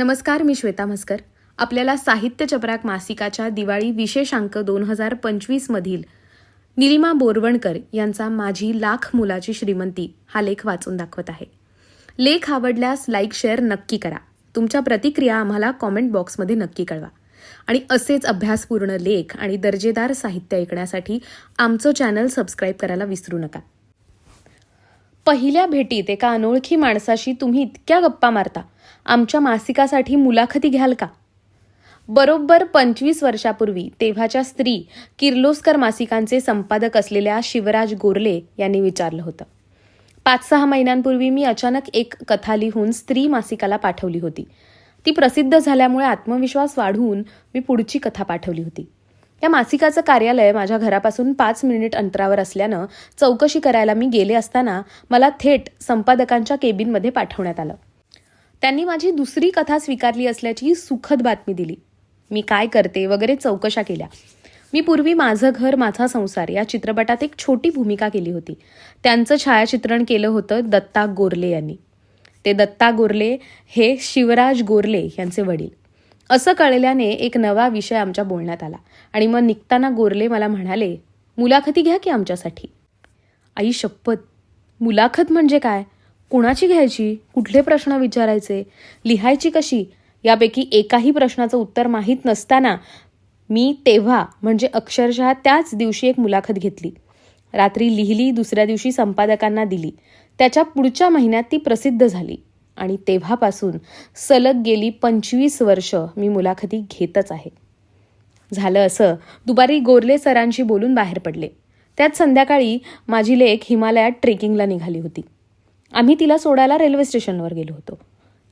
नमस्कार मी श्वेता म्हस्कर. आपल्याला साहित्य चपराक मासिकाच्या दिवाळी विशेषांक दोन हजार पंचवीसमधील निलिमा बोरवणकर यांचा माझी लाख मुलाची श्रीमंती हा लेख वाचून दाखवत आहे. लेख आवडल्यास लाईक शेअर नक्की करा. तुमच्या प्रतिक्रिया आम्हाला कॉमेंट बॉक्समध्ये नक्की कळवा. आणि असेच अभ्यासपूर्ण लेख आणि दर्जेदार साहित्य ऐकण्यासाठी आमचं चॅनल सबस्क्राईब करायला विसरू नका. पहिल्या भेटीत एका अनोळखी माणसाशी तुम्ही इतक्या गप्पा मारता. आमच्या मासिकासाठी मुलाखती घ्याल का? बरोबर पंचवीस वर्षापूर्वी तेव्हाच्या स्त्री किर्लोस्कर मासिकांचे संपादक असलेल्या शिवराज गोरले यांनी विचारलं होतं. पाच सहा महिन्यांपूर्वी मी अचानक एक कथा लिहून स्त्री मासिकाला पाठवली होती. ती प्रसिद्ध झाल्यामुळे आत्मविश्वास वाढवून मी पुढची कथा पाठवली होती. या मासिकाचं कार्यालय माझ्या घरापासून पाच मिनिट अंतरावर असल्यानं चौकशी करायला मी गेले असताना मला थेट संपादकांच्या केबिनमध्ये पाठवण्यात आलं. त्यांनी माझी दुसरी कथा स्वीकारली असल्याची सुखद बातमी दिली. मी काय करते वगैरे चौकशा केल्या. मी पूर्वी माझं घर माझा संसार या चित्रपटात एक छोटी भूमिका केली होती. त्यांचं छायाचित्रण केलं होतं दत्ता गोरले यांनी. ते दत्ता गोरले हे शिवराज गोरले यांचे वडील. असं कळल्याने एक नवा विषय आमच्या बोलण्यात आला. आणि मग निघताना गोरले मला म्हणाले मुलाखती घ्या की आमच्यासाठी. आई शपथ. मुलाखत म्हणजे काय? कुणाची घ्यायची? कुठले प्रश्न विचारायचे? लिहायची कशी? यापैकी एकाही प्रश्नाचं उत्तर माहीत नसताना मी तेव्हा म्हणजे अक्षरशः त्याच दिवशी एक मुलाखत घेतली. रात्री लिहिली दुसऱ्या दिवशी संपादकांना दिली. त्याच्या पुढच्या महिन्यात ती प्रसिद्ध झाली. आणि तेव्हापासून सलग गेली पंचवीस वर्ष मी मुलाखती घेतच आहे. झालं असं दुपारी गोरले सरांशी बोलून बाहेर पडले. त्यात संध्याकाळी माझी लेक हिमालयात ट्रेकिंगला निघाली होती. आम्ही तिला सोडायला रेल्वे स्टेशनवर गेलो होतो.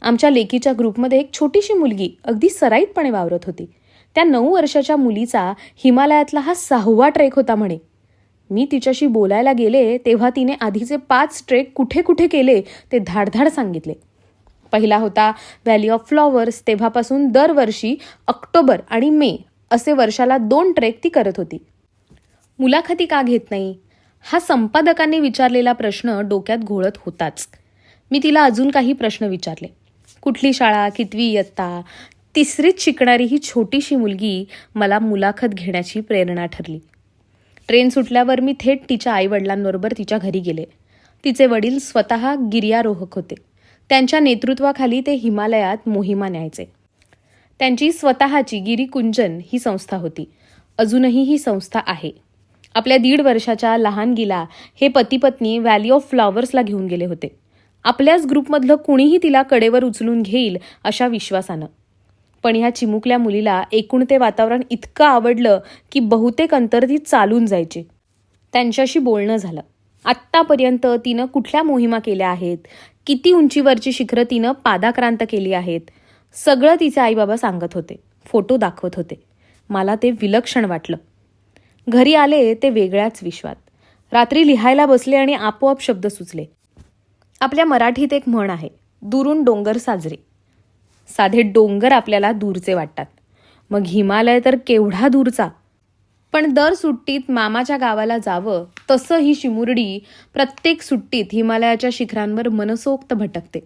आमच्या लेकीच्या ग्रुपमध्ये एक छोटीशी मुलगी अगदी सराईतपणे वावरत होती. त्या नऊ वर्षाच्या मुलीचा हिमालयातला हा सहावा ट्रेक होता म्हणे. मी तिच्याशी बोलायला गेले तेव्हा तिने आधीचे पाच ट्रेक कुठे कुठे केले ते धाडधाड सांगितले. पहिला होता व्हॅली ऑफ फ्लॉवर्स तेव्हापासून दरवर्षी ऑक्टोबर आणि मे असे वर्षाला दोन ट्रेक ती करत होती. मुलाखती का घेत नाही? हा संपादकांनी विचारलेला प्रश्न डोक्यात घोळत होताच. मी तिला अजून काही प्रश्न विचारले. कुठली शाळा कितवी इयत्ता? तिसरीत शिकणारी ही छोटीशी मुलगी मला मुलाखत घेण्याची प्रेरणा ठरली. ट्रेन सुटल्यावर मी थेट तिच्या आईवडिलांबरोबर तिच्या घरी गेले. तिचे वडील स्वतः गिर्यारोहक होते. त्यांच्या नेतृत्वाखाली ते हिमालयात मोहिमा न्यायचे. त्यांची स्वतःची गिरीकुंजन ही संस्था होती. अजूनही ही संस्था आहे. आपल्या दीड वर्षाच्या लहानगीला हे पती पत्नी व्हॅली ऑफ फ्लॉवर्सला घेऊन गेले होते. आपल्याच ग्रुपमधलं कुणीही तिला कडेवर उचलून घेईल अशा विश्वासानं. पण ह्या चिमुकल्या मुलीला एकूण ते वातावरण इतकं आवडलं की बहुतेक अंतर ती चालून जायची. त्यांच्याशी बोलणं झालं. आत्तापर्यंत तिनं कुठल्या मोहिमा केल्या आहेत? किती उंचीवरची शिखरं तिनं पादाक्रांत केली आहेत सगळं तिचे आईबाबा सांगत होते फोटो दाखवत होते. मला ते विलक्षण वाटलं. घरी आले ते वेगळ्याच विश्वात. रात्री लिहायला बसले आणि आपोआप शब्द सुचले. आपल्या मराठीत एक म्हण आहे दुरून डोंगर साजरे. साधे डोंगर आपल्याला दूरचे वाटतात. मग हिमालय तर केवढा दूरचा पण दर सुट्टीत मामाच्या गावाला जावं तसं ही शिमुरडी प्रत्येक सुट्टीत हिमालयाच्या शिखरांवर मनसोक्त भटकते.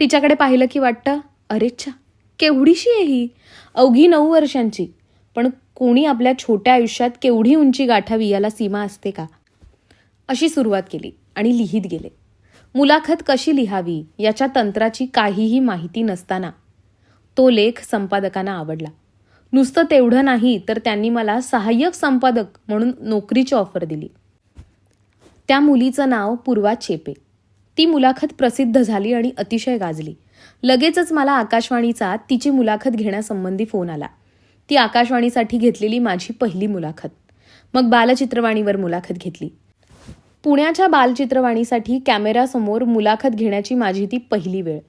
तिच्याकडे पाहिलं की वाटतं अरेच्छा केवढीशी आहे ही. अवघी नऊ वर्षांची. पण कोणी आपल्या छोट्या आयुष्यात केवढी उंची गाठावी याला सीमा असते का? अशी सुरुवात केली आणि लिहित गेले. मुलाखत कशी लिहावी याच्या तंत्राची काहीही माहिती नसताना तो लेख संपादकांना आवडला. नुसतं तेवढं नाही तर त्यांनी मला सहाय्यक संपादक म्हणून नोकरीची ऑफर दिली. त्या मुलीचं नाव पूर्वा चेपे. ती मुलाखत प्रसिद्ध झाली आणि अतिशय गाजली. लगेचच मला आकाशवाणीचा तिची मुलाखत घेण्यासंबंधी फोन आला. ती आकाशवाणीसाठी घेतलेली माझी पहिली मुलाखत. मग बालचित्रवाणीवर मुलाखत घेतली. पुण्याच्या बालचित्रवाणीसाठी कॅमेऱ्यासमोर मुलाखत घेण्याची माझी ती पहिली वेळ.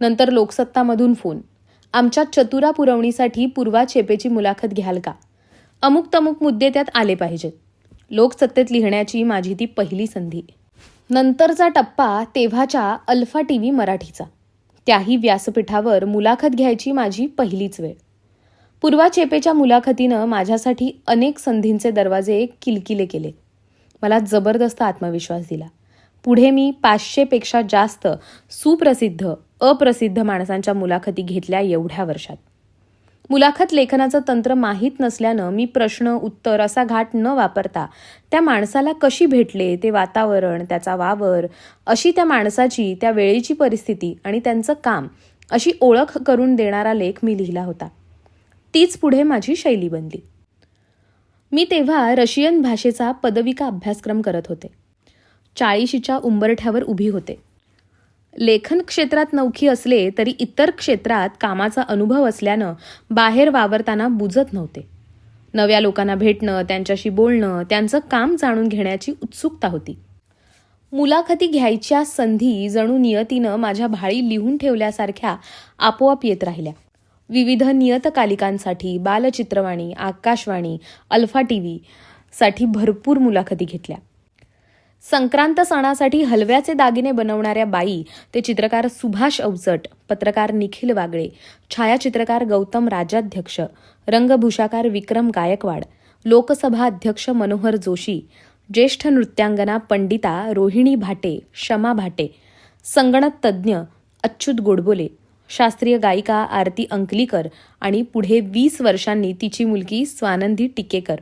नंतर लोकसत्तामधून फोन आमच्या चतुरा पुरवणीसाठी पूर्वा चेपेची मुलाखत घ्याल का? अमुक तमुक मुद्दे त्यात आले पाहिजेत. लोकसत्तेत लिहिण्याची माझी ती पहिली संधी. नंतरचा टप्पा तेव्हाच्या अल्फा टी व्ही मराठीचा. त्याही व्यासपीठावर मुलाखत घ्यायची माझी पहिलीच वेळ. पूर्वा चेपेच्या मुलाखतीनं माझ्यासाठी अनेक संधींचे दरवाजे किलकिले केले. मला जबरदस्त आत्मविश्वास दिला. पुढे मी पाचशेपेक्षा जास्त सुप्रसिद्ध अप्रसिद्ध माणसांच्या मुलाखती घेतल्या एवढ्या वर्षात. मुलाखत लेखनाचं तंत्र माहीत नसल्यानं मी प्रश्न उत्तर असा घाट न वापरता त्या माणसाला कशी भेटले ते वातावरण त्याचा वावर अशी त्या माणसाची त्या वेळेची परिस्थिती आणि त्यांचं काम अशी ओळख करून देणारा लेख मी लिहिला होता. तीच पुढे माझी शैली बनली. मी तेव्हा रशियन भाषेचा पदविका अभ्यासक्रम करत होते. चाळीशीच्या उंबरठ्यावर उभी होते. लेखन क्षेत्रात नौखी असले तरी इतर क्षेत्रात कामाचा अनुभव असल्यानं बाहेर वावरताना बुजत नव्हते. नव्या लोकांना भेटणं त्यांच्याशी बोलणं त्यांचं काम जाणून घेण्याची उत्सुकता होती. मुलाखती घ्यायच्या संधी जणू नियतीनं माझ्या भाळी लिहून ठेवल्यासारख्या आपोआप येत राहिल्या. विविध नियतकालिकांसाठी Balchitravani Akashvani alpha T V साठी भरपूर मुलाखती घेतल्या. संक्रांत सणासाठी हलव्याचे दागिने बनवणाऱ्या बाई ते चित्रकार सुभाष अवचट पत्रकार निखिल वागळे छायाचित्रकार गौतम राजाध्यक्ष रंगभूषाकार विक्रम गायकवाड लोकसभा अध्यक्ष मनोहर जोशी ज्येष्ठ नृत्यांगना पंडिता रोहिणी भाटे शमा भाटे संगणक तज्ज्ञ अच्युत गोडबोले शास्त्रीय गायिका आरती अंकलीकर आणि पुढे वीस वर्षांनी तिची मुलगी स्वानंदी टिकेकर.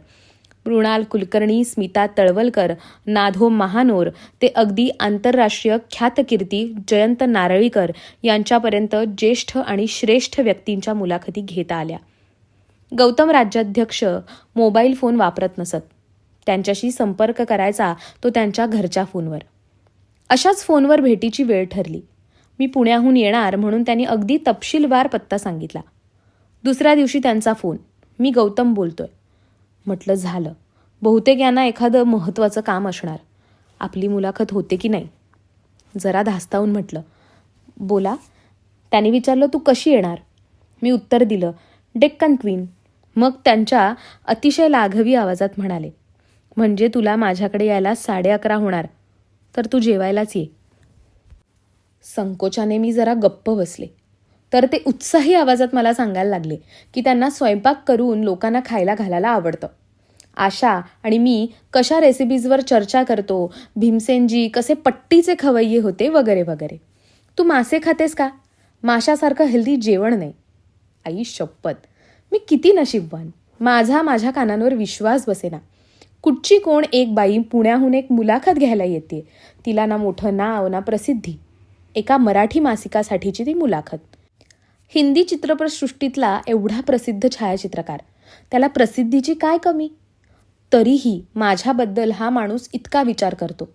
मृणाल कुलकर्णी स्मिता तळवलकर नाधो महानोर ते अगदी आंतरराष्ट्रीय ख्यातकीर्ती जयंत नारळीकर यांच्यापर्यंत ज्येष्ठ आणि श्रेष्ठ व्यक्तींच्या मुलाखती घेता आल्या. गौतम राज्याध्यक्ष मोबाईल फोन वापरत नसत. त्यांच्याशी संपर्क करायचा तो त्यांच्या घरच्या फोनवर. अशाच फोनवर भेटीची वेळ ठरली. मी पुण्याहून येणार म्हणून त्यांनी अगदी तपशीलवार पत्ता सांगितला. दुसऱ्या दिवशी त्यांचा फोन. मी गौतम बोलतोय. म्हटलं झालं. बहुतेक यांना एखादं महत्त्वाचं काम असणार. आपली मुलाखत होते की नाही? जरा धास्तावून म्हटलं. बोला त्याने विचारलं तू कशी येणार? मी उत्तर दिलं डेक्कन क्वीन. मग त्यांच्या अतिशय लाघवी आवाजात म्हणाले म्हणजे तुला माझ्याकडे यायला साडे अकरा होणार तर तू जेवायलाच ये. संकोचाने मी जरा गप्प बसले. तर ते उत्साही आवाजात मला सांगायला लागले की त्यांना स्वयंपाक करून लोकांना खायला घालायला आवडतं. आशा आणि मी कशा रेसिपीजवर चर्चा करतो भीमसेनजी कसे पट्टीचे खवय्ये होते वगैरे वगैरे. तू मासे खातेस का? माशासारखं हेल्दी जेवण नाही. आई शपथ. मी किती नशीबवान. माझा माझ्या कानांवर विश्वास बसेना. कुठची कोण एक बाई पुण्याहून एक मुलाखत घ्यायला येते? तिला ना मोठं नाव ना प्रसिद्धी. एका मराठी मासिकासाठीची ती मुलाखत. हिंदी चित्रपटसृष्टीतला एवढा प्रसिद्ध छायाचित्रकार. त्याला प्रसिद्धीची काय कमी? तरीही माझ्याबद्दल हा माणूस इतका विचार करतो.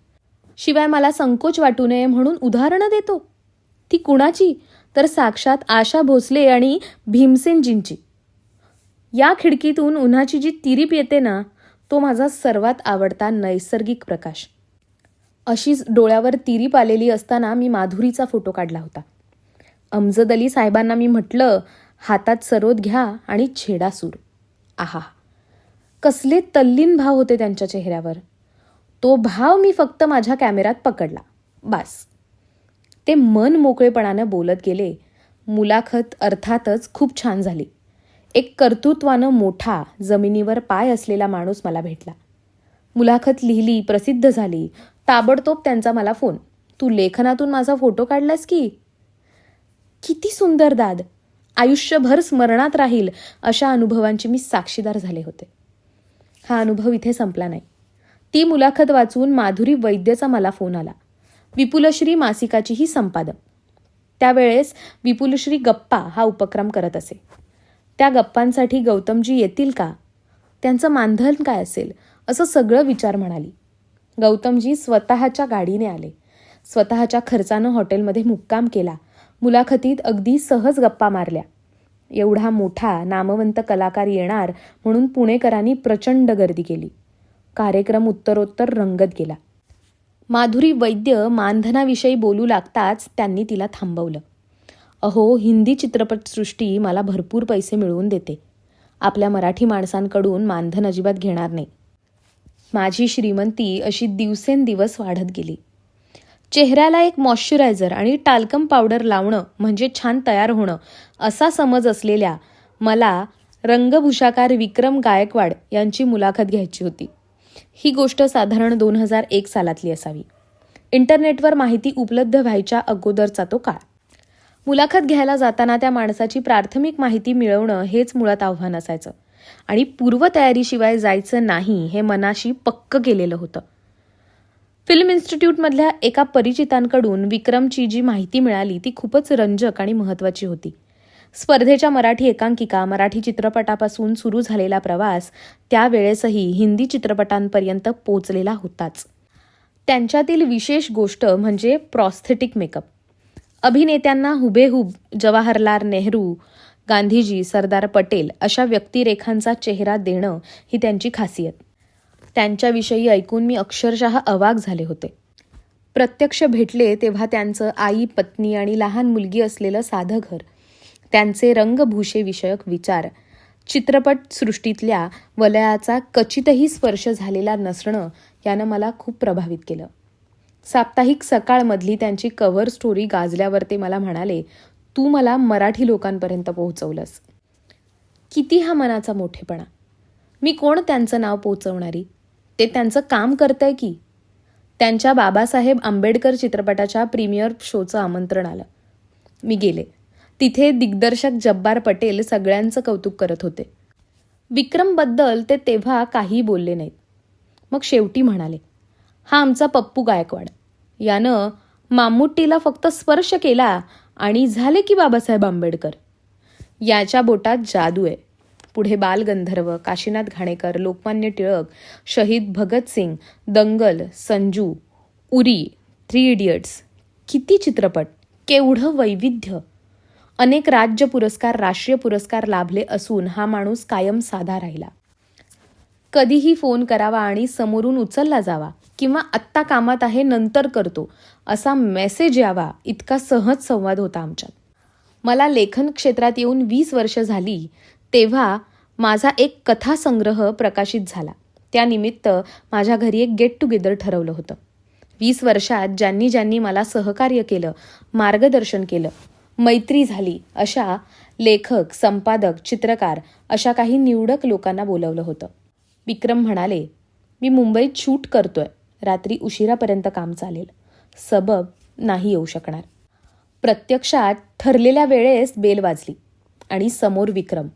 शिवाय मला संकोच वाटू नये म्हणून उदाहरणं देतो. ती कुणाची? तर साक्षात आशा भोसले आणि भीमसेनजींची. या खिडकीतून उन्हाची जी तिरीप येते ना तो माझा सर्वात आवडता नैसर्गिक प्रकाश. अशीच डोळ्यावर तिरीप आलेली असताना मी माधुरीचा फोटो काढला होता. अमजद अली साहेबांना मी म्हटलं हातात सरोद घ्या आणि छेडा सूर. आहा. कसले तल्लीन भाव होते त्यांच्या चेहऱ्यावर. तो भाव मी फक्त माझ्या कॅमेऱ्यात पकडला. बास. ते मन मोकळेपणानं बोलत गेले. मुलाखत अर्थातच खूप छान झाली. एक कर्तृत्वानं मोठा जमिनीवर पाय असलेला माणूस मला भेटला. मुलाखत लिहिली प्रसिद्ध झाली. ताबडतोब त्यांचा मला फोन. तू लेखनातून माझा फोटो काढलास की? किती सुंदर दाद. आयुष्यभर स्मरणात राहील अशा अनुभवांची मी साक्षीदार झाले होते. हा अनुभव इथे संपला नाही. ती मुलाखत वाचून माधुरी वैद्यचा मला फोन आला. विपुलश्री मासिकाचीही संपादक. त्यावेळेस विपुलश्री गप्पा हा उपक्रम करत असे. त्या गप्पांसाठी गौतमजी येतील का? त्यांचं मानधन काय असेल? असं सगळं विचार म्हणाली. गौतमजी स्वतःच्या गाडीने आले. स्वतःच्या खर्चानं हॉटेलमध्ये मुक्काम केला. मुलाखतीत अगदी सहज गप्पा मारल्या. एवढा मोठा नामवंत कलाकार येणार म्हणून पुणेकरांनी प्रचंड गर्दी केली. कार्यक्रम उत्तरोत्तर रंगत गेला. माधुरी वैद्य मानधनाविषयी बोलू लागताच त्यांनी तिला थांबवलं. अहो हिंदी चित्रपटसृष्टी मला भरपूर पैसे मिळवून देते. आपल्या मराठी माणसांकडून मानधन अजिबात घेणार नाही. माझी श्रीमंती अशी दिवसेंदिवस वाढत गेली. चेहऱ्याला एक मॉइश्चरायझर आणि टाल्कम पावडर लावणं म्हणजे छान तयार होणं असा समज असलेल्या मला रंगभूषाकार विक्रम गायकवाड यांची मुलाखत घ्यायची होती. ही गोष्ट साधारण दोन हजार एक सालातली असावी. इंटरनेटवर माहिती उपलब्ध व्हायच्या अगोदरचा तो काळ. मुलाखत घ्यायला जाताना त्या माणसाची प्राथमिक माहिती मिळवणं हेच मुळात आव्हान असायचं. आणि पूर्वतयारीशिवाय जायचं नाही हे मनाशी पक्क केलेलं होतं. फिल्म इन्स्टिट्यूटमधल्या एका परिचितांकडून विक्रमची जी माहिती मिळाली ती खूपच रंजक आणि महत्त्वाची होती. स्पर्धेच्या मराठी एकांकिका मराठी चित्रपटापासून सुरू झालेला प्रवास त्यावेळेसही हिंदी चित्रपटांपर्यंत पोचलेला होताच. त्यांच्यातील विशेष गोष्ट म्हणजे प्रॉस्थेटिक मेकअप अभिनेत्यांना हुबेहूब जवाहरलाल नेहरू गांधीजी सरदार पटेल अशा व्यक्तिरेखांचा चेहरा देणं ही त्यांची खासियत. त्यांच्याविषयी ऐकून मी अक्षरशः अवाक झाले होते. प्रत्यक्ष भेटले तेव्हा त्यांचं आई पत्नी आणि लहान मुलगी असलेलं साधं घर त्यांचे रंगभूषेविषयक विचार चित्रपटसृष्टीतल्या वलयाचा कचितही स्पर्श झालेला नसणं यानं मला खूप प्रभावित केलं. साप्ताहिक सकाळमधली त्यांची कव्हर स्टोरी गाजल्यावर ते मला म्हणाले तू मला मराठी लोकांपर्यंत पोहोचवलंस. किती हा मनाचा मोठेपणा. मी कोण त्यांचं नाव पोचवणारी? ते त्यांचं काम करतंय की? त्यांच्या बाबासाहेब आंबेडकर चित्रपटाच्या प्रीमियर शोचं आमंत्रण आलं. मी गेले. तिथे दिग्दर्शक जब्बार पटेल सगळ्यांचं कौतुक करत होते. विक्रमबद्दल ते तेव्हा काही बोलले नाहीत. मग शेवटी म्हणाले हा आमचा पप्पू गायकवाड. यानं मामुट्टीला फक्त स्पर्श केला आणि झाले की बाबासाहेब आंबेडकर. याच्या बोटात जादू आहे. पुढे बालगंधर्व काशीनाथ घाणेकर लोकमान्य टिळक शहीद भगतसिंग दंगल संजू उरी थ्री इडियट्स किती चित्रपट केवढं वैविध्य. अनेक राज्य पुरस्कार राष्ट्रीय पुरस्कार लाभले असून हा माणूस कायम साधा राहिला. कधीही फोन करावा आणि समोरून उचलला जावा किंवा आत्ता कामात आहे नंतर करतो असा मेसेज यावा इतका सहज संवाद होता आमच्यात. मला लेखन क्षेत्रात येऊन वीस वर्ष झाली तेव्हा माझा एक कथासंग्रह प्रकाशित झाला. त्यानिमित्त माझ्या घरी एक गेट टुगेदर ठरवलं होतं. वीस वर्षात ज्यांनी ज्यांनी मला सहकार्य केलं मार्गदर्शन केलं मैत्री झाली अशा लेखक संपादक चित्रकार अशा काही निवडक लोकांना बोलवलं होतं. विक्रम म्हणाले मी मुंबईत शूट करतोय. रात्री उशिरापर्यंत काम चालेल. सबब नाही येऊ शकणार. प्रत्यक्षात ठरलेल्या वेळेस बेल वाजली आणि समोर विक्रम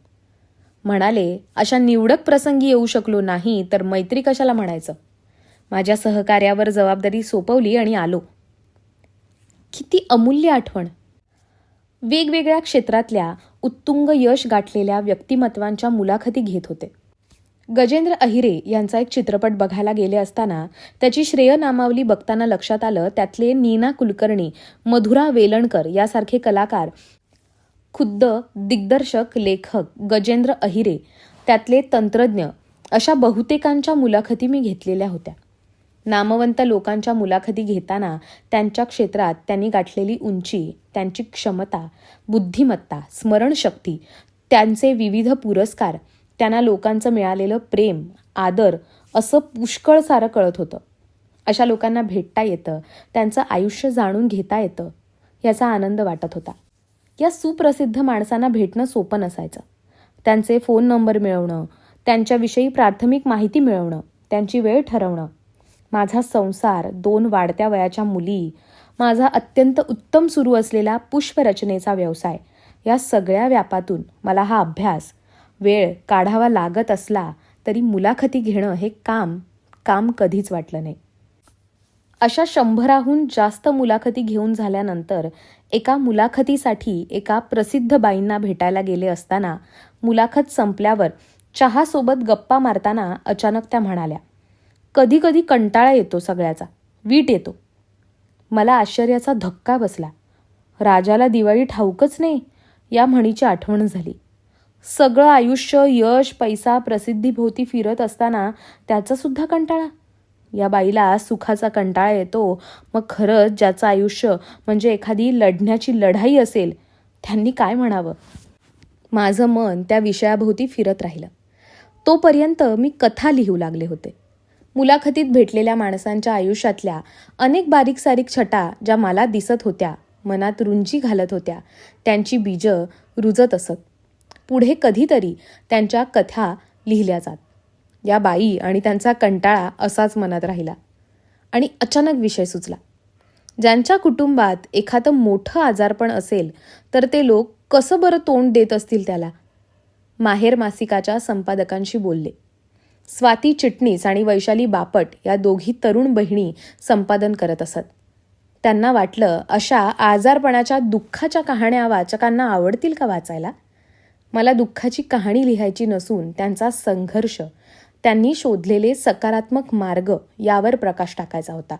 म्हणाले अशा निवडक प्रसंगी येऊ शकलो नाही तर मैत्री कशाला म्हणायचं? माझ्या सहकार्यावर जबाबदारी सोपवली आणि आलो. किती अमूल्य आठवण. वेगवेगळ्या क्षेत्रातल्या उत्तुंग यश गाठलेल्या व्यक्तिमत्वांच्या मुलाखती घेत होते. गजेंद्र अहिरे यांचा एक चित्रपट बघायला गेले असताना त्याची श्रेय नामावली बघताना लक्षात आलं त्यातले नीना कुलकर्णी मधुरा वेलणकर यासारखे कलाकार खुद्द दिग्दर्शक लेखक गजेंद्र अहिरे त्यातले तंत्रज्ञ अशा बहुतेकांच्या मुलाखती मी घेतलेल्या होत्या. नामवंत लोकांच्या मुलाखती घेताना त्यांच्या क्षेत्रात त्यांनी गाठलेली उंची त्यांची क्षमता बुद्धिमत्ता स्मरणशक्ती त्यांचे विविध पुरस्कार त्यांना लोकांचं मिळालेलं प्रेम आदर असं पुष्कळ सारं कळत होतं. अशा लोकांना भेटता येतं त्यांचं आयुष्य जाणून घेता येतं याचा आनंद वाटत होता. या सुप्रसिद्ध माणसांना भेटणं सोपं नसायचं. त्यांचे फोन नंबर मिळवणं त्यांच्याविषयी प्राथमिक माहिती मिळवणं त्यांची वेळ ठरवणं. माझा संसार दोन वाढत्या वयाच्या मुली माझा अत्यंत उत्तम सुरू असलेला पुष्परचनेचा व्यवसाय या सगळ्या व्यापातून मला हा अभ्यास वेळ काढावा लागत असला तरी मुलाखती घेणं हे काम काम कधीच वाटलं नाही. अशा शंभराहून जास्त मुलाखती घेऊन झाल्यानंतर एका मुलाखतीसाठी एका प्रसिद्ध बाईंना भेटायला गेले असताना मुलाखत संपल्यावर चहासोबत गप्पा मारताना अचानक त्या म्हणाल्या कधी कधी कंटाळा येतो सगळ्याचा वीट येतो. मला आश्चर्याचा धक्का बसला. राजाला दिवाळी ठाऊकच नाही या म्हणीची आठवण झाली. सगळं आयुष्य यश पैसा प्रसिद्धीभोवती फिरत असताना त्याचासुद्धा कंटाळा या बाईला सुखाचा कंटाळा येतो. मग खरंच ज्याचं आयुष्य म्हणजे एखादी लढण्याची लढाई असेल त्यांनी काय म्हणावं? माझं मन त्या विषयाभोवती फिरत राहिलं. तोपर्यंत मी कथा लिहू लागले होते. मुलाखतीत भेटलेल्या माणसांच्या आयुष्यातल्या अनेक बारीक सारीक छटा ज्या मला दिसत होत्या मनात रुंजी घालत होत्या त्यांची बीजं रुजत असत. पुढे कधीतरी त्यांच्या कथा लिहिल्या जात. या बाई आणि त्यांचा कंटाळा असाच मनात राहिला. आणि अचानक विषय सुचला. ज्यांच्या कुटुंबात एखादं मोठं आजारपण असेल तर ते लोक कसं बरं तोंड देत असतील त्याला? माहेर मासिकाच्या संपादकांशी बोलले. स्वाती चिटणीस आणि वैशाली बापट या दोघी तरुण बहिणी संपादन करत असत. त्यांना वाटलं अशा आजारपणाच्या दुःखाच्या कहाण्या वाचकांना आवडतील का वाचायला? मला दुःखाची कहाणी लिहायची नसून त्यांचा संघर्ष त्यांनी शोधलेले सकारात्मक मार्ग यावर प्रकाश टाकायचा होता.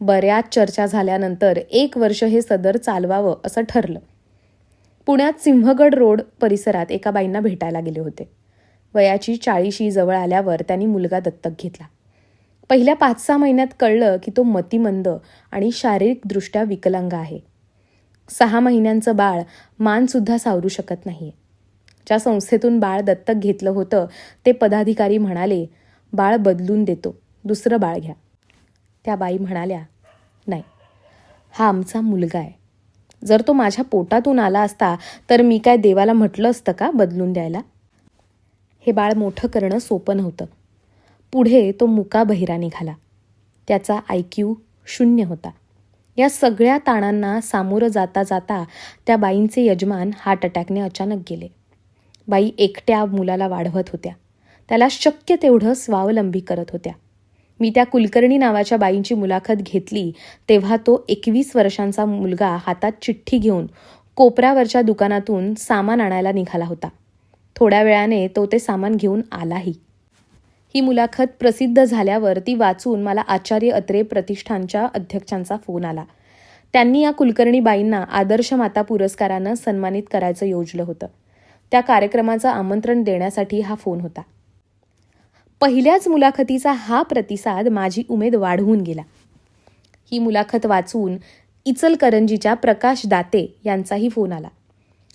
बऱ्याच चर्चा झाल्यानंतर एक वर्ष हे सदर चालवावं असं ठरलं. पुण्यात सिंहगड रोड परिसरात एका बाईंना भेटायला गेले होते. वयाची चाळीशी जवळ आल्यावर त्यांनी मुलगा दत्तक घेतला. पहिल्या पाच सहा महिन्यात कळलं की तो मतिमंद आणि शारीरिकदृष्ट्या विकलांग आहे. सहा महिन्यांचं बाळ मानसुद्धा सावरू शकत नाहीये. ज्या संस्थेतून बाळ दत्तक घेतलं होतं ते पदाधिकारी म्हणाले बाळ बदलून देतो दुसरं बाळ घ्या. त्या बाई म्हणाल्या नाही हा आमचा मुलगा आहे. जर तो माझ्या पोटातून आला असता तर मी काय देवाला म्हटलं असतं का बदलून द्यायला? हे बाळ मोठं करणं सोपं नव्हतं. पुढे तो मुका बहिरा निघाला. त्याचा आय क्यू शून्य होता. या सगळ्या ताणांना सामोरं जाता जाता त्या बाईंचे यजमान हार्ट अटॅकने अचानक गेले. बाई एकट्या मुलाला वाढवत होत्या. त्याला शक्य तेवढं स्वावलंबी करत होत्या. मी त्या कुलकर्णी नावाच्या बाईंची मुलाखत घेतली तेव्हा तो एकवीस वर्षांचा मुलगा हातात चिठ्ठी घेऊन कोपरावरच्या दुकानातून सामान आणायला निघाला होता. थोड्या वेळाने तो ते सामान घेऊन आलाही. ही मुलाखत प्रसिद्ध झाल्यावर ती वाचून मला आचार्य अत्रे प्रतिष्ठानच्या अध्यक्षांचा फोन आला. त्यांनी या कुलकर्णी बाईंना आदर्श माता पुरस्कारानं सन्मानित करायचं योजलं होतं. त्या कार्यक्रमाचं आमंत्रण देण्यासाठी हा फोन होता. पहिल्याच मुलाखतीचा हा प्रतिसाद माझी उमेद वाढवून गेला. ही मुलाखत वाचून इचलकरंजीच्या प्रकाश दाते यांचाही फोन आला.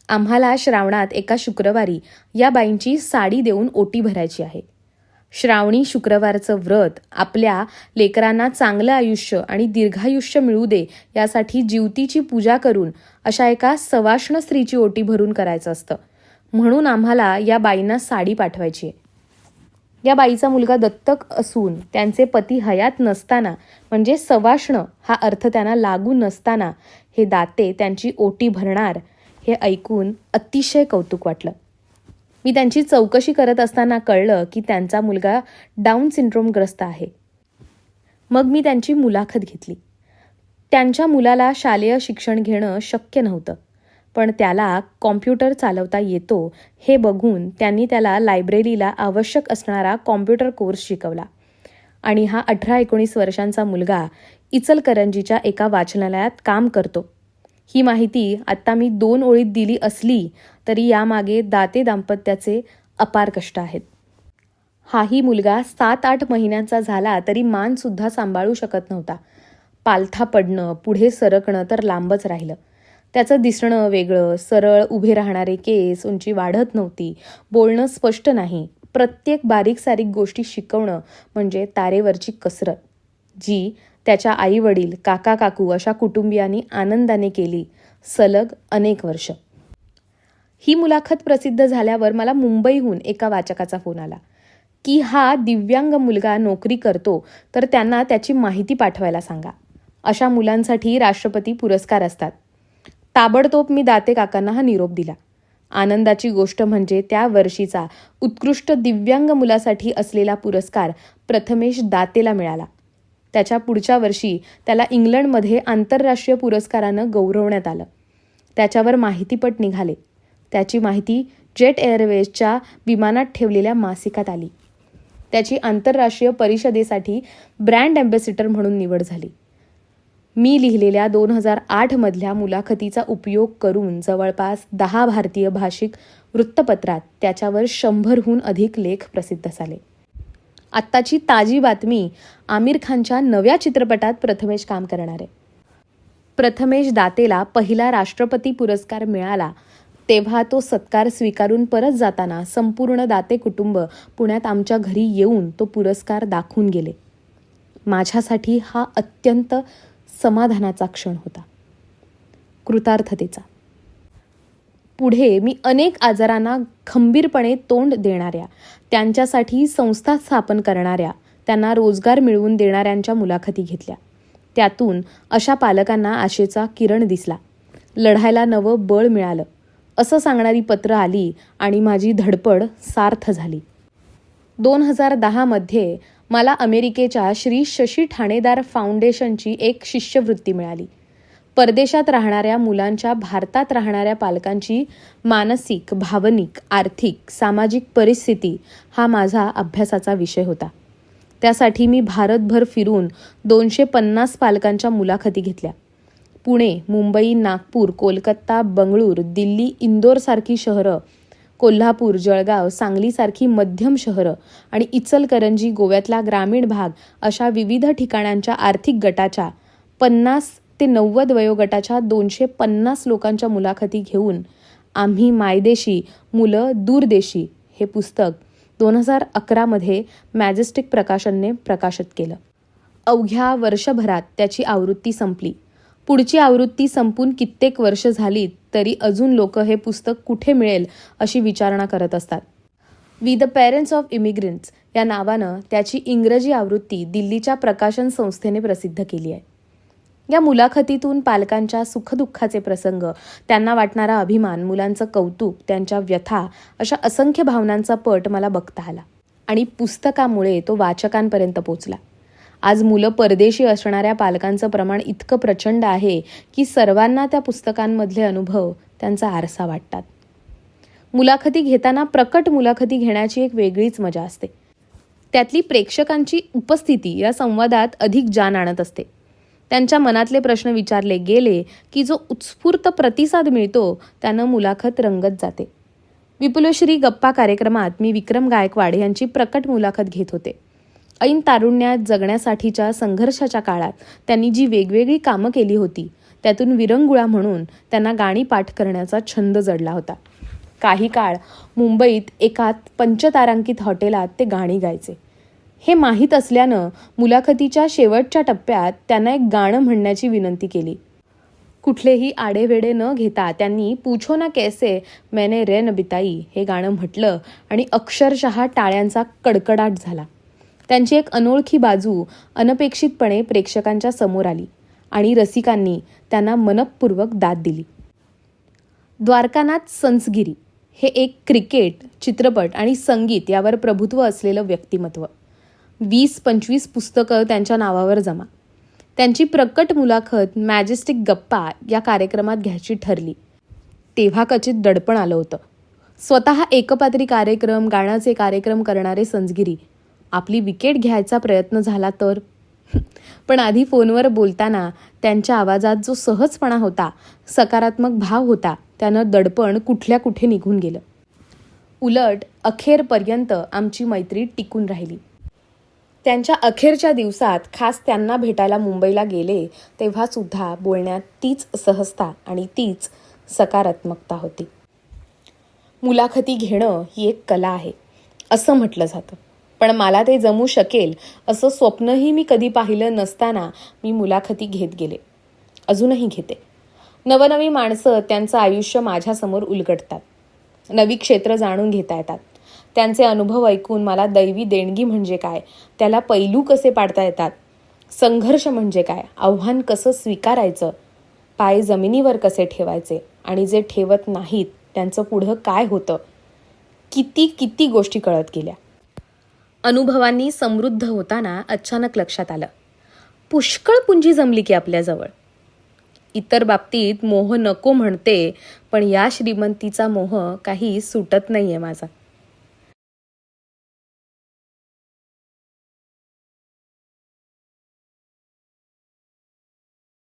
आम्हाला श्रावणात एका शुक्रवारी या बाईंची साडी देऊन ओटी भरायची आहे. श्रावणी शुक्रवारचं व्रत आपल्या लेकरांना चांगलं आयुष्य आणि दीर्घायुष्य मिळू दे यासाठी जीवतीची पूजा करून अशा एका सवाष्ण स्त्रीची ओटी भरून करायचं असतं. म्हणून आम्हाला या बाईंना साडी पाठवायची. आहे या बाईचा मुलगा दत्तक असून त्यांचे पती हयात नसताना म्हणजे सवाष्ण हा अर्थ त्यांना लागू नसताना हे दाते त्यांची ओटी भरणार हे ऐकून अतिशय कौतुक वाटलं. मी त्यांची चौकशी करत असताना कळलं की त्यांचा मुलगा डाऊन सिंड्रोमग्रस्त आहे. मग मी त्यांची मुलाखत घेतली. त्यांच्या मुलाला शालेय शिक्षण घेणं शक्य नव्हतं. पण त्याला कॉम्प्युटर चालवता येतो हे बघून त्यांनी त्याला लायब्ररीला आवश्यक असणारा कॉम्प्युटर कोर्स शिकवला. आणि हा अठरा एकोणीस वर्षांचा मुलगा इचलकरंजीच्या एका वाचनालयात काम करतो. ही माहिती आत्ता मी दोन ओळीत दिली असली तरी यामागे दाते दाम्पत्याचे अपार कष्ट आहेत. हाही मुलगा सात आठ महिन्यांचा झाला तरी मानसुद्धा सांभाळू शकत नव्हता. पालथा पडणं पुढे सरकणं तर लांबच राहिलं. त्याचं दिसणं वेगळं सरळ उभे राहणारे केस उंची वाढत नव्हती. बोलणं स्पष्ट नाही. प्रत्येक बारीक सारीक गोष्टी शिकवणं म्हणजे तारेवरची कसरत. जी त्याच्या आई वडील काका काकू अशा कुटुंबियांनी आनंदाने केली. सलग अनेक वर्ष. ही मुलाखत प्रसिद्ध झाल्यावर मला मुंबईहून एका वाचकाचा फोन आला. की हा दिव्यांग मुलगा नोकरी करतो तर त्यांना त्याची माहिती पाठवायला सांगा. अशा मुलांसाठी राष्ट्रपती पुरस्कार असतात. ताबडतोब मी दाते काकांना हा निरोप दिला. आनंदाची गोष्ट म्हणजे त्या वर्षीचा उत्कृष्ट दिव्यांग मुलासाठी असलेला पुरस्कार प्रथमेश दातेला मिळाला. त्याच्या पुढच्या वर्षी त्याला इंग्लंडमध्ये आंतरराष्ट्रीय पुरस्कारानं गौरवण्यात आलं. त्याच्यावर माहितीपट निघाले. त्याची माहिती जेट एअरवेजच्या विमानात ठेवलेल्या मासिकात आली. त्याची आंतरराष्ट्रीय परिषदेसाठी ब्रँड अँबॅसिडर म्हणून निवड झाली. मी लिहिलेल्या दोन हजार आठमधल्या मुलाखतीचा उपयोग करून जवळपास दहा भारतीय भाषिक वृत्तपत्रात त्याच्यावर शंभरहून अधिक लेख प्रसिद्ध झाले. आत्ताची ताजी बातमी आमिर खानच्या नव्या चित्रपटात प्रथमेश काम करणार. आहे प्रथमेश दातेला पहिला राष्ट्रपती पुरस्कार मिळाला तेव्हा तो सत्कार स्वीकारून परत जाताना संपूर्ण दाते कुटुंब पुण्यात आमच्या घरी येऊन तो पुरस्कार दाखवून गेले. माझ्यासाठी हा अत्यंत समाधानाचा क्षण होता. कृतार्थतेचा. पुढे मी अनेक आजारांना खंबीरपणे तोंड देणाऱ्या त्यांच्यासाठी संस्था स्थापन करणाऱ्या त्यांना रोजगार मिळवून देणाऱ्यांच्या मुलाखती घेतल्या. त्यातून अशा पालकांना आशेचा किरण दिसला. लढायला नवं बळ मिळालं. असं सांगणारी पत्र आली आणि माझी धडपड सार्थ झाली. दोन हजार दहामध्ये मला अमेरिकेच्या श्री शशी ठाणेदार फाउंडेशनची एक शिष्यवृत्ती मिळाली. परदेशात राहणाऱ्या मुलांच्या भारतात राहणाऱ्या पालकांची मानसिक भावनिक आर्थिक सामाजिक परिस्थिती हा माझा अभ्यासाचा विषय होता. त्यासाठी मी भारतभर फिरून दोनशे पन्नास पालकांच्या मुलाखती घेतल्या. पुणे मुंबई नागपूर कोलकाता बंगळूर दिल्ली इंदोरसारखी शहरं कोल्हापूर जळगाव सांगलीसारखी मध्यम शहरं आणि इचलकरंजी गोव्यातला ग्रामीण भाग अशा विविध ठिकाणांच्या आर्थिक गटाच्या पन्नास ते नव्वद वयोगटाच्या दोनशे पन्नास लोकांच्या मुलाखती घेऊन आम्ही मायदेशी मुलं दूरदेशी हे पुस्तक दोन हजार अकरामध्ये मॅजेस्टिक प्रकाशनने प्रकाशित केलं. अवघ्या वर्षभरात त्याची आवृत्ती संपली. पुढची आवृत्ती संपून कित्येक वर्ष झाली तरी अजून लोक हे पुस्तक कुठे मिळेल अशी विचारणा करत असतात. We the parents of immigrants या नावानं त्याची इंग्रजी आवृत्ती दिल्लीच्या प्रकाशन संस्थेने प्रसिद्ध केली आहे. या मुलाखतीतून पालकांच्या सुखदुःखाचे प्रसंग त्यांना वाटणारा अभिमान मुलांचं कौतुक त्यांच्या व्यथा अशा असंख्य भावनांचा पट मला बघता आला आणि पुस्तकामुळे तो वाचकांपर्यंत पोचला. आज मुलं परदेशी असणाऱ्या पालकांचं प्रमाण इतकं प्रचंड आहे की सर्वांना त्या पुस्तकांमधले अनुभव त्यांचा आरसा वाटतात. मुलाखती घेताना प्रकट मुलाखती घेण्याची एक वेगळीच मजा असते. त्यातली प्रेक्षकांची उपस्थिती या संवादात अधिक जान आणत असते. त्यांच्या मनातले प्रश्न विचारले गेले की जो उत्स्फूर्त प्रतिसाद मिळतो त्यानं मुलाखत रंगत जाते. विपुलश्री गप्पा कार्यक्रमात मी विक्रम गायकवाड यांची प्रकट मुलाखत घेत होते. ऐन तारुण्यात जगण्यासाठीच्या संघर्षाच्या काळात त्यांनी जी वेगवेगळी कामं केली होती त्यातून विरंगुळा म्हणून त्यांना गाणी पाठ करण्याचा छंद जडला होता. काही काळ मुंबईत एका पंचतारांकित हॉटेलात ते गाणी गायचे. हे माहीत असल्यानं मुलाखतीच्या शेवटच्या टप्प्यात त्यांना एक गाणं म्हणण्याची विनंती केली. कुठलेही आडेवेडे न घेता त्यांनी पूछो ना कैसे मैने रे बिताई हे गाणं म्हटलं आणि अक्षरशः टाळ्यांचा कडकडाट झाला. त्यांची एक अनोळखी बाजू अनपेक्षितपणे प्रेक्षकांच्या समोर आली आणि रसिकांनी त्यांना मनपूर्वक दाद दिली. द्वारकानाथ संसगिरी हे एक क्रिकेट चित्रपट आणि संगीत यावर प्रभुत्व असलेलं व्यक्तिमत्व. वीस पंचवीस पुस्तकं त्यांच्या नावावर जमा. त्यांची प्रकट मुलाखत मॅजेस्टिक गप्पा या कार्यक्रमात घ्यायची ठरली. तेव्हा कचित दडपण आलं होतं. स्वतः एकपात्री कार्यक्रम गाण्याचे कार्यक्रम करणारे संजगिरी आपली विकेट घ्यायचा प्रयत्न झाला तर? पण आधी फोनवर बोलताना त्यांच्या आवाजात जो सहजपणा होता सकारात्मक भाव होता त्यानं दडपण कुठल्या कुठे निघून गेलं. उलट अखेरपर्यंत आमची मैत्री टिकून राहिली. त्यांच्या अखेरच्या दिवसात खास त्यांना भेटायला मुंबईला गेले तेव्हासुद्धा बोलण्यात तीच सहजता आणि तीच सकारात्मकता होती. मुलाखती घेणं ही एक कला आहे असं म्हटलं जातं. पण मला ते जमू शकेल असं स्वप्नही मी कधी पाहिलं नसताना मी मुलाखती घेत गेले. अजूनही घेते. नवनवी माणसं त्यांचं आयुष्य माझ्यासमोर उलगडतात. नवी क्षेत्र जाणून घेता येतात. त्यांचे अनुभव ऐकून मला दैवी देणगी म्हणजे काय त्याला पैलू कसे पाडता येतात संघर्ष म्हणजे काय आव्हान कसं स्वीकारायचं पाय जमिनीवर कसे ठेवायचे आणि जे ठेवत नाहीत त्यांचं पुढं काय होतं किती किती गोष्टी कळत गेल्या. अनुभवांनी समृद्ध होताना अचानक लक्षात आलं. पुष्कळ पुंजी जमली की आपल्याजवळ. इतर बाबतीत मोह नको म्हणते पण या श्रीमंतीचा मोह काही सुटत नाही आहे माझा.